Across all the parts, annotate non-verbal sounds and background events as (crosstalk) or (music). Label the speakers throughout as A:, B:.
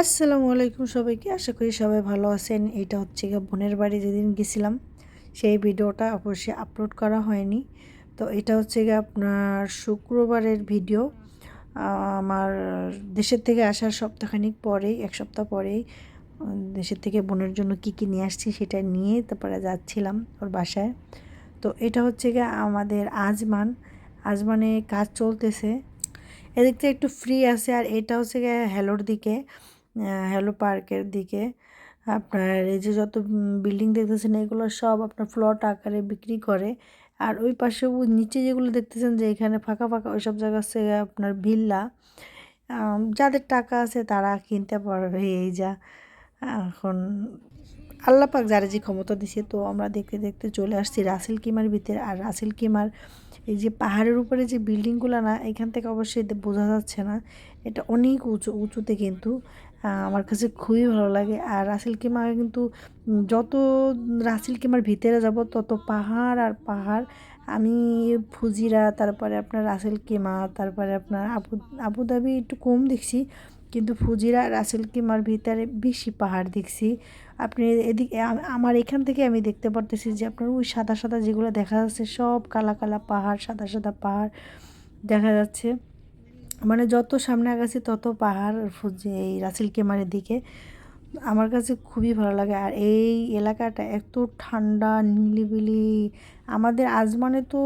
A: আসসালামু আলাইকুম সবাইকে। আশা করি সবাই ভালো আছেন। এটা হচ্ছে গিয়ে বোনের বাড়ি যেদিন গেছিলাম, সেই ভিডিওটা অবশ্যই আপলোড করা হয়নি। তো এটা হচ্ছে গিয়ে আপনার শুক্রবারের ভিডিও। আমার দেশের থেকে আসার সপ্তাহখানিক পরেই, এক সপ্তাহ পরেই, দেশের থেকে বোনের জন্য কি কি নিয়ে আসছি সেটা নিয়ে তারপরে যাচ্ছিলাম ওর বাসায়। তো এটা হচ্ছে গিয়ে আমাদের আজমান। আজমানে কাজ চলতেছে। এদিক থেকে একটু ফ্রি আছে আর এটা হচ্ছে গিয়ে হ্যালোর দিকে। হ্যালো পার্কের দিকে। আপনার এই যে যত বিল্ডিং দেখতেছেন, এগুলো সব আপনার ফ্লট আকারে বিক্রি করে। আর ওই পাশে নিচে যেগুলো দেখতেছেন যে এখানে ফাঁকা ফাঁকা ওইসব জায়গা আপনার ভিল্লা। যাদের টাকা আছে তারা কিনতে পারবে এই যা। এখন আল্লাহ পাক যারা যে ক্ষমতা দিছে, তো আমরা দেখতে দেখতে চলে আসছি রাসেল কিমার ভিতরে। আর রাসেল কিমার এই যে পাহাড়ের উপরে যে বিল্ডিংগুলো না, এখান থেকে অবশ্যই বোঝা যাচ্ছে না। এটা অনেক উঁচু, উঁচুতে কিন্তু আমার কাছে খুবই ভালো লাগে। আর রাসেল কিমা কিন্তু যত রাসেল কিমার ভিতরে যাব, তত পাহাড় আর পাহাড়, আমি ফুজিরা, তারপরে আপনার রাসেল কিমা তারপরে আপনার আবু, আবুধাবি একটু কম দেখছি, কিন্তু ফুজিরা রাসেল কিমার ভিতরে বেশি পাহাড় দেখছি। আপনি এদিকে আমার এখান থেকে আমি দেখতে পারতেছি যে আপনার ওই সাদা সাদা যেগুলো দেখা যাচ্ছে, সব কালা কালা পাহাড়, সাদা সাদা পাহাড় দেখা যাচ্ছে। মানে যত সামনে আগাছি তত পাহাড় এই রাসেল কেমারের দিকে। আমার কাছে খুবই ভালো লাগে। আর এই এলাকাটা এত ঠান্ডা, নিলিবিলি। আমাদের আজমানে তো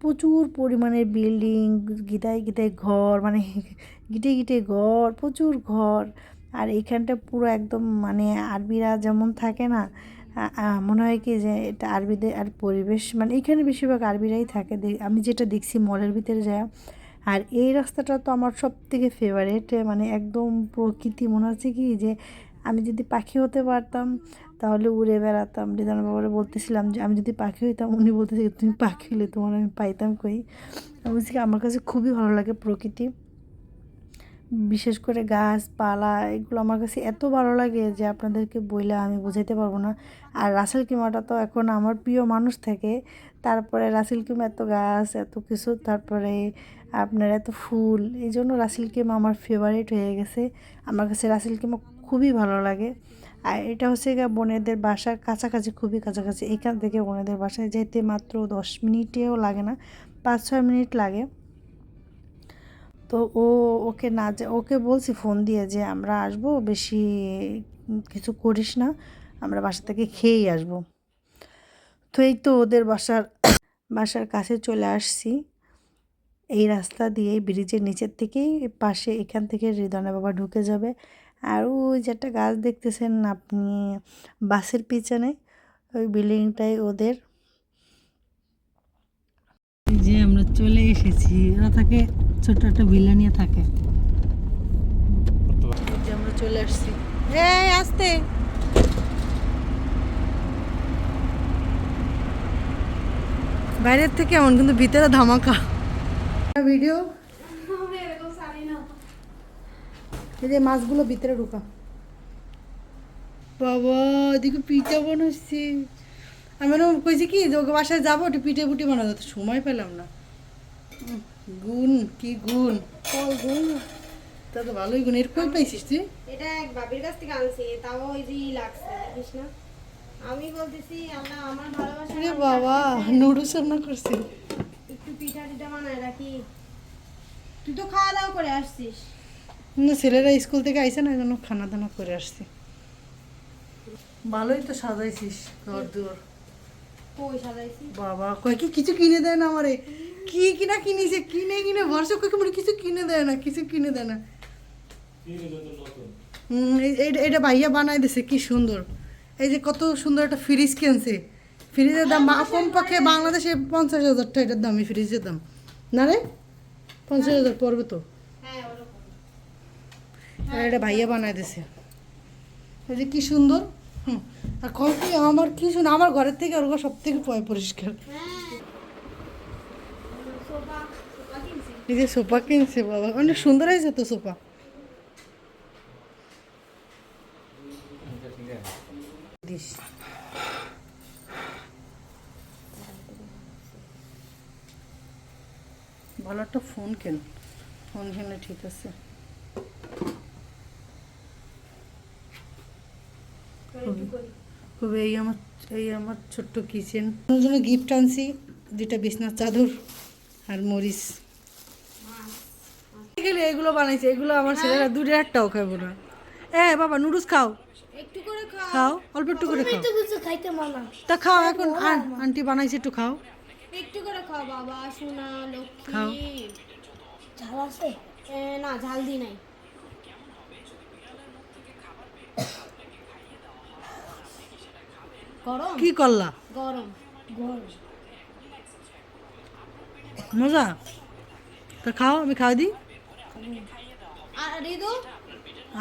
A: প্রচুর পরিমাণে বিল্ডিং, গিটায় গিটায় ঘর মানে গিটে গিটে ঘর, প্রচুর ঘর। আর এইখানটা পুরো একদম মানে আরবিরা যেমন থাকে না মনে হয় কি যে এটা আরবিদের আর পরিবেশ মানে এখানে বেশিরভাগ আরবিরাই থাকে। আমি যেটা দেখছি মলের ভিতরে যায় আর এই রাস্তাটা তো আমার সব থেকে ফেভারেট মানে একদম প্রকৃতি। মনে হচ্ছে কি যে আমি যদি পাখি হতে পারতাম, তাহলে উড়ে বেড়াতাম। রিদান বাবারে বলতেছিলাম যে, আমি যদি পাখি হইতাম, উনি বলতেছি, তুমি পাখি হলে তোমার আমি পাইতাম কই? আমি বলছি আমার কাছে খুবই ভালো লাগে প্রকৃতি। বিশেষ করে গাছপালা এগুলো আমার কাছে এত ভালো লাগে যে আপনাদেরকে বইলে আমি বোঝাইতে পারব না। আর রাসেল কিমাটা তো এখন আমার প্রিয় মানুষ থাকে। তারপরে রাসেল কিমা এত গাছ, এত কিছু, তারপরে আপনার এত ফুল এই জন্য রাসেল কিমা আমার ফেভারিট হয়ে গেছে। আমার কাছে রাসেল কিমা খুবই ভালো লাগে। আর এটা হচ্ছে বোনেদের বাসার কাছাকাছি, খুবই কাছাকাছি। এখান থেকে বোনেদের বাসায় যেতে মাত্র দশ মিনিটেও লাগে না, পাঁচ ছয় মিনিট লাগে। তো ও ওকে না ওকে বলছি ফোন দিয়ে যে আমরা আসব, বেশি কিছু করিস না, আমরা বাসা থেকে খেয়েই আসব। তো এই তো ওদের বাসার বাসার কাছে চলে আসছি। এই রাস্তা দিয়ে ব্রিজের নিচের থেকেই পাশে এখান থেকে হৃদয় বাবা ঢুকে যাবে। আর ওই যে একটা গাছ দেখতেছেন আপনি বাসের পিছনে, ওই বিল্ডিংটাই ওদের। যে আমরা চলে এসেছি, ওরা থাকে ছোট একটা ভিলা নিয়ে থাকে। আমরা চলে আসছি। এই আসতে। বাইরের থেকে এমন কিন্তু ভিতরে ধামাকা। ভিডিও? এই যে মাছগুলো ভিতরে ঢুকা। বাবা এদিকে পিঠা বানাচ্ছি। আমি কইছি কি যে ওকে বাসায় যাব একটু পিঠে পুটি বানাবো। সময় পেলাম না। গুণ কি গুণ?
B: ফল গুণ।
A: তা তো ভালোই গুণ এর কই পাইছিস তুই?
B: এটা এক বাবির কাছ থেকে আনছি তাও ওই যে লাগছে দেখিস না? আমি বলতেছি আল্লাহ আমার ভালোবাসা
A: রে বাবা নুডলস রান্না করছি।
B: একটু পিঠা টিঠা বানায় রাখি। তুই তো খাওয়া দাওয়া করে আসছিস।
A: না ছেলেরা স্কুল থেকে আইসে না জন্য খানা দানা করে আসছি। ভালোই তো সাজাইছিস ঘর দুয়ার।
B: কই সাজাইছিস?
A: বাবা কয় কি কিছু কিনে দেয় না আমারে? কি কিনা কিনেছে? কিনে কিনে ভরসা কয়েক মানে কিছু কিনে দেয় না, কিছু কিনে দেয় না। এটা ভাইয়া বানাই দিছে, কি সুন্দর। এই যে কত সুন্দর একটা ফ্রিজ কিনছে। ফ্রিজের দাম কমপক্ষে বাংলাদেশে পঞ্চাশ হাজার টাকা এটার দাম ফ্রিজের দাম। না রে? পঞ্চাশ হাজার পড়বে তো।
B: ওরকম
A: এটা ভাইয়া বানাই দিছে। এই যে কি সুন্দর। হুম। আর কয় কি আমার কি সুন্দর আমার ঘরের থেকে ওর ঘর সব থেকে পরিষ্কার
B: হ্যাঁ সোফা সোফা কিনছি
A: এই যে সোফা কিনছে বাবা অনেক সুন্দর হয়েছে তো সোফা। ভালো একটা ফোন কেন? ফোন কিনলে ঠিক আছে। খুব এই আমার এই আমার ছোট্ট কিচেন। জন্য গিফট আনছি দুইটা বিছনার চাদর আর মরিচ। এগুলো এগুলো বানাইছে এগুলো আমার ছেলেরা দুটো একটাও খাব না। এ বাবা নুডলস খাও।
B: একটু করে খাও।
A: অল্প একটু করে খাও।
B: খাইতে মানা
A: তা খাও এখন আন- আন্টি বানাইছে একটু খাও।
B: একটু করে খাও বাবা সোনা লক্ষ্মী।
A: খাও।
B: ঝাল আছে? না ঝাল দি নাই। গরম?
A: কি করলা?
B: গরম। গরম।
A: মজা? তা খাও আমি খাওয়া দিই।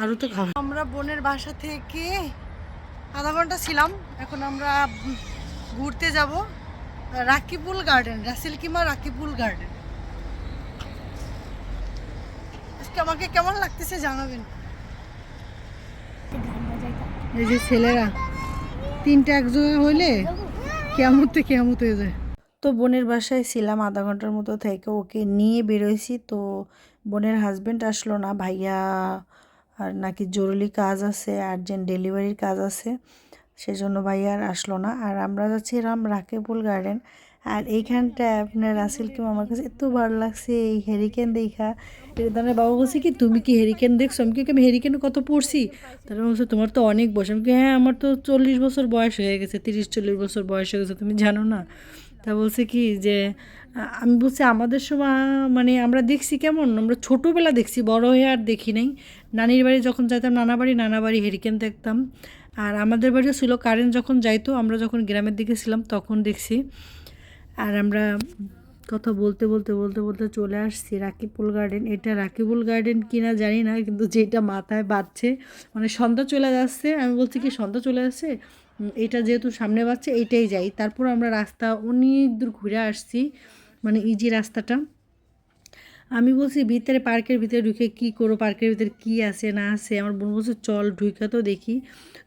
A: আরও তো খাওয়া আমরা বোনের বাসা থেকে আধা ঘণ্টা ছিলাম এখন আমরা ঘুরতে যাব রাকিবুল গার্ডেন রাসেল কিমা রাকিবুল গার্ডেন। আজকে আমাকে কেমন লাগতেছে জানাবেন? এই যে ছেলেরা তিনটা একযোগে হইলে কেমতে কেমত হয়ে যায়। তো বোনের বাসায় ছিলাম আধা ঘণ্টার মতো থেকে ওকে নিয়ে বেরোইছি তো বোনের হাজবেন্ড আসলো না, ভাইয়া আর নাকি জরুরি কাজ আছে আর্জেন্ট ডেলিভারির কাজ আছে, সেজন্য ভাইয়া আর আসলো না। আর আমরা যাচ্ছিলাম রাকেবুল গার্ডেন আর এইখানটা আপনার রাসেল কিম আমার কাছে এত ভালো লাগছে এই হেরিকেন দেখা। তাহলে বাবা বলছে কি, তুমি কি হেরিকেন দেখছ? আমি কি আমি হেরিকেন কত পড়ছি? তারা বলছে, তোমার তো অনেক বয়স। আমি কি হ্যাঁ আমার তো চল্লিশ বছর বয়স হয়ে গেছে, তিরিশ চল্লিশ বছর বয়স হয়ে গেছে, তুমি জানো না? তা বলছে কি যে, আমি বলছি আমাদের সময় মানে আমরা দেখছি কেমন? আমরা ছোটোবেলা দেখছি, বড় হয়ে আর দেখি নাই। নানির বাড়ি যখন যাইতাম, নানা বাড়ি নানা বাড়ি হেরিকেন দেখতাম। আর আমাদের বাড়িও ছিল কারেন্ট যখন যাইতো, আমরা যখন গ্রামের দিকে ছিলাম, তখন দেখছি। আর আমরা কথা বলতে বলতে বলতে বলতে চলে আসছি রাকিবুল গার্ডেন এটা রাকিবুল গার্ডেন কিনা জানি না, কিন্তু যেটা মাথায় বাজছে মানে সন্ধ্যা চলে যাচ্ছে। আমি বলছি কি, সন্ধ্যা চলে যাচ্ছে এটা যেহেতু সামনে বাজছে এইটাই যাই। তারপর আমরা রাস্তা অনেক দূর ঘুরে আসছি মানে ইজি রাস্তাটা। আমি বলছি ভিতরে পার্কের ভিতরে ঢুকে কি করো? পার্কের ভিতরে কি আছে না আছে? আমার বোন বলছে চল ঢুকে তো দেখি।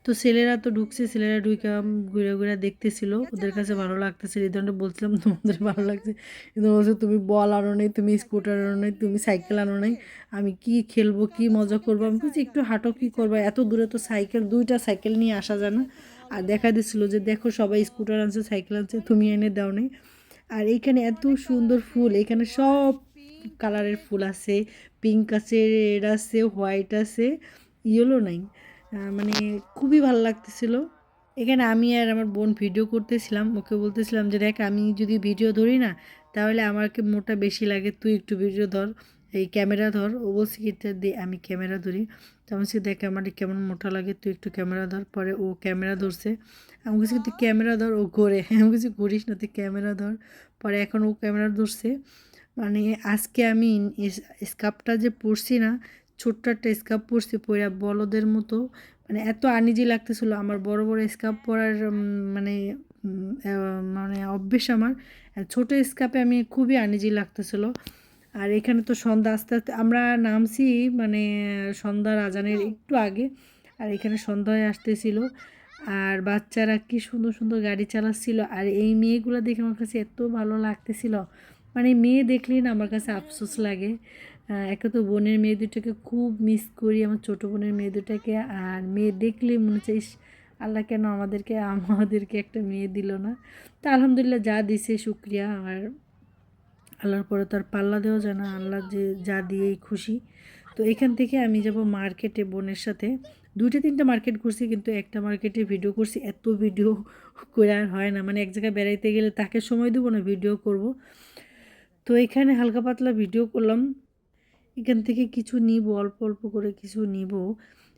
A: তো ছেলেরা তো ঢুকছে ছেলেরা ঢুকে ঘুরে ঘুরে দেখতেছিল। ওদের কাছে ভালো লাগতেছে এই ধরনের বলছিলাম তোমাদের ভালো লাগছে? কিন্তু বলছে তুমি বল আনো নেই তুমি স্কুটার আনো নেই তুমি সাইকেল আনো নেই আমি কি খেলব কি মজা করব? আমি বলছি একটু হাঁটো কী করব? এত দূরে তো সাইকেল দুইটা সাইকেল নিয়ে আসা যায় না। আর দেখা দিচ্ছিল যে, দেখো সবাই স্কুটার আনছে, সাইকেল আনছে, তুমি এনে দাও নেই আর এইখানে এত সুন্দর ফুল, এখানে সব কালারের ফুল আছে, পিঙ্ক আছে, রেড আছে, হোয়াইট আছে, ইয়েলো নাই। মানে খুবই ভালো লাগতেছিল। এখানে আমি আর আমার বোন ভিডিও করতেছিলাম, ওকে বলতেছিলাম যে, দেখ, আমি যদি ভিডিও ধরি না, তাহলে আমাকে মোটা বেশি লাগে, তুই একটু ভিডিও ধর। এই ক্যামেরা ধর, ও বলছে কি, "তা দে, আমি ক্যামেরা ধরি। তো আমি বলছি, দেখ, আমার কেমন মোটা লাগে, তুই একটু ক্যামেরা ধর। পরে ও ক্যামেরা ধরছে। আমি বলছি, তুই ক্যামেরা ধর, ও ঘোরে। (laughs) আমি বলছি, ঘুরিস না, তুই ক্যামেরা ধর। পরে এখন ও ক্যামেরা ধরছে। মানে আজকে আমি স্কার্ফটা যে পরছি না, ছোট্ট একটা স্কার্ফ পরছি পরে বলদের মতো। মানে এত আনিজি লাগতেছিল, আমার বড় বড় স্কার্ফ পরার মানে মানে অভ্যেস আমার। ছোট স্কার্ফে আমি খুবই আনিজি লাগতেছিল। আর এখানে তো সন্ধ্যা আস্তে আস্তে আমরা নামছি মানে সন্ধ্যার আজানের একটু আগে আর এখানে সন্ধ্যা হয়ে আসতেছিল। আর বাচ্চারা কি সুন্দর সুন্দর গাড়ি চালাচ্ছিল। আর এই মেয়েগুলো দেখে আমার কাছে এত ভালো লাগতেছিল। মানে মেয়ে দেখলেই না আমার কাছে আফসোস লাগে। একে তো বোনের মেয়ে দুটোকে খুব মিস করি আমার ছোটো বোনের মেয়ে দুটাকে। আর মেয়ে দেখলেই মনে হচ্ছে ইস, আল্লাহ কেন আমাদেরকে আমাদেরকে একটা মেয়ে দিল না? তা আলহামদুলিল্লাহ যা দিছে শুক্রিয়া। আর আল্লাহর পরে তো আর পাল্লা দেওয়া যায় না, আল্লাহ যে যা দিয়েই খুশি। তো এখান থেকে আমি যাব মার্কেটে বোনের সাথে। দুইটা, তিনটা মার্কেট করছি কিন্তু একটা মার্কেটে ভিডিও করছি। এত ভিডিও করে আর হয় না মানে এক জায়গায় বেড়াইতে গেলে তাকে সময় দেবো না, ভিডিও করব। তো এখানে হালকা পাতলা ভিডিও করলাম। এখান থেকে কিছু নিব, অল্প অল্প করে কিছু নিব।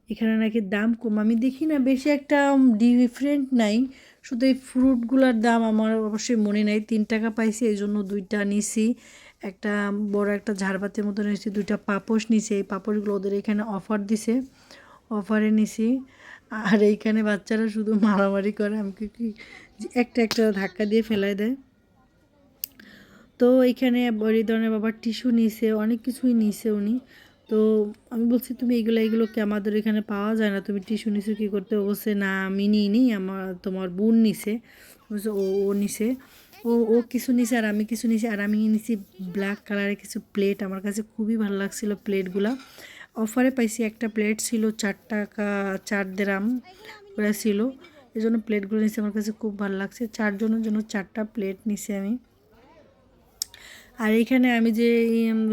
A: এখানে নাকি দাম কম, আমি দেখি না, বেশি একটা ডিফারেন্ট নাই। শুধু এই ফ্রুটগুলোর দাম আমার অবশ্যই মনে নাই। তিন টাকা পাইছি এই জন্য দুইটা নিছি। একটা বড় একটা ঝাড়বাতির মতো নিয়েছি দুইটা পাপোশ নিছি। এই পাপোশগুলো ওদের এখানে অফার দিছে। অফারে নিছি। আর এইখানে বাচ্চারা শুধু মারামারি করে আমাকে কি একটা একটা ধাক্কা দিয়ে ফেলাই দেয়। তো এখানে হরিধনের বাবার টিস্যু নিছে, অনেক কিছুই নিছে উনি। তো আমি বলছি, তুমি এগুলো এগুলো কি আমাদের এখানে পাওয়া যায় না? তুমি টিস্যু নিছো কী করতে? বলছে, না, আমি নিইনি আমার, তোমার বোন নিছে। বলছে, ও ও নিছে। ও ও কিছু নিছে আর আমি কিছু নিছি। আর আমি নিছি ব্ল্যাক কালারের কিছু প্লেট আমার কাছে খুবই ভালো লাগছিল প্লেটগুলো অফারে পাইছি একটা প্লেট ছিল চার টাকা, চার দেরাম করে ছিল। এই জন্য প্লেটগুলো নিছি। আমার কাছে খুব ভালো লাগছে। চারজনের জন্য চারটা প্লেট নিছি আমি। আর এখানে আমি যে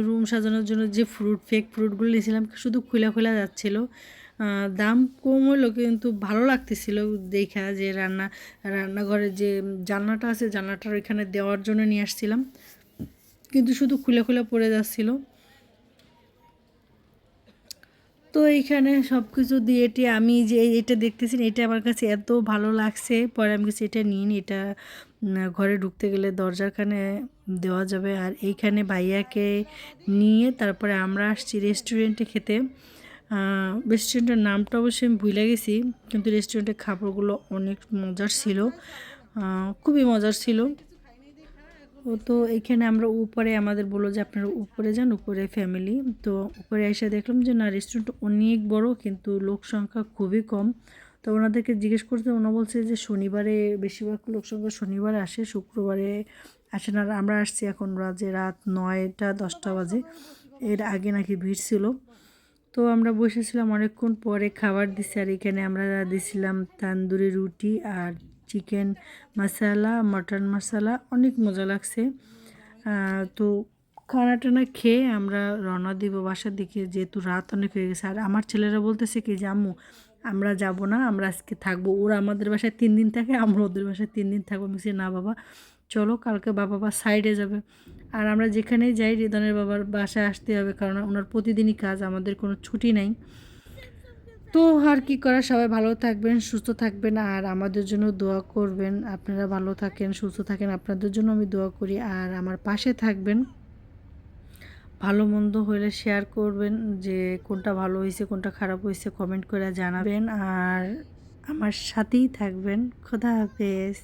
A: রুম সাজানোর জন্য যে ফ্রুট ফেক ফ্রুটগুলো নিয়েছিলাম, শুধু খোলা খোলা যাচ্ছিল। দাম কম হলো কিন্তু ভালো লাগতেছিল দেখা যে রান্না রান্নাঘরে যে জানলাটা আছে, জানলাটার ওইখানে দেওয়ার জন্য নিয়ে আসছিলাম। কিন্তু শুধু খুলে খুলে পড়ে যাচ্ছিল। তো এইখানে সব কিছু দিয়ে এটি আমি যে এটা দেখতেছি এটা আমার কাছে এত ভালো লাগছে। পরে আমি কিছু এটা নিন, এটা ঘরে ঢুকতে গেলে দরজাখানে দেওয়া যাবে। আর এইখানে ভাইয়াকে নিয়ে তারপরে আমরা আসছি রেস্টুরেন্টে খেতে। রেস্টুরেন্টের নামটা অবশ্যই আমি ভুলে গেছি, কিন্তু রেস্টুরেন্টের খাবারগুলো অনেক মজার ছিল। খুবই মজার ছিল। তো এখানে আমরা উপরে আমাদের বলল যে আপনারা উপরে যান, উপরে ফ্যামিলি তো উপরে এসে দেখলাম যে না রেস্টুরেন্ট অনেক বড় কিন্তু লোক সংখ্যা খুবই কম। তো ওনাদেরকে জিজ্ঞেস করতে ওনা বলছে যে শনিবারে বেশিরভাগ লোক সংখ্যা শনিবারে আসে, শুক্রবারে আসে না। আমরা আসছি এখন রাজে রাত নয়টা, দশটা বাজে। এর আগে নাকি ভিড় ছিল। তো আমরা বসেছিলাম অনেকক্ষণ পরে খাবার দিছি আর এখানে আমরা দিছিলাম তান্দুরি রুটি আর চিকেন মশালা মটন মশালা অনেক মজা লাগছে। তো খানা টানা খেয়ে আমরা রওনা দিব বাসার দিকে যেহেতু রাত অনেক হয়ে গেছে। আর আমার ছেলেরা বলতেছে কি যে আম্মু আমরা যাব না আমরা আজকে থাকব। ওরা আমাদের বাসায় তিন দিন থাকে আমরা ওদের বাসায় তিন দিন থাকব। বলছি, না বাবা চলো কালকে বাবা বা সাইডে যাবে। আর আমরা যেখানেই যাই রিদনের বাবার বাসায় আসতে হবে কারণ ওনার প্রতিদিনই কাজ আমাদের কোনো ছুটি নাই। তো আর কি করা, সবাই ভালো থাকবেন, সুস্থ থাকবেন আর আমাদের জন্য দোয়া করবেন। আপনারা ভালো থাকেন, সুস্থ থাকেন, আপনাদের জন্য আমি দোয়া করি। আর আমার পাশে থাকবেন, ভালো মন্দ হলে শেয়ার করবেন যে কোনটা ভালো হয়েছে কোনটা খারাপ হয়েছে কমেন্ট করে জানাবেন। আর আমার সাথেই থাকবেন। খোদা হাফেজ।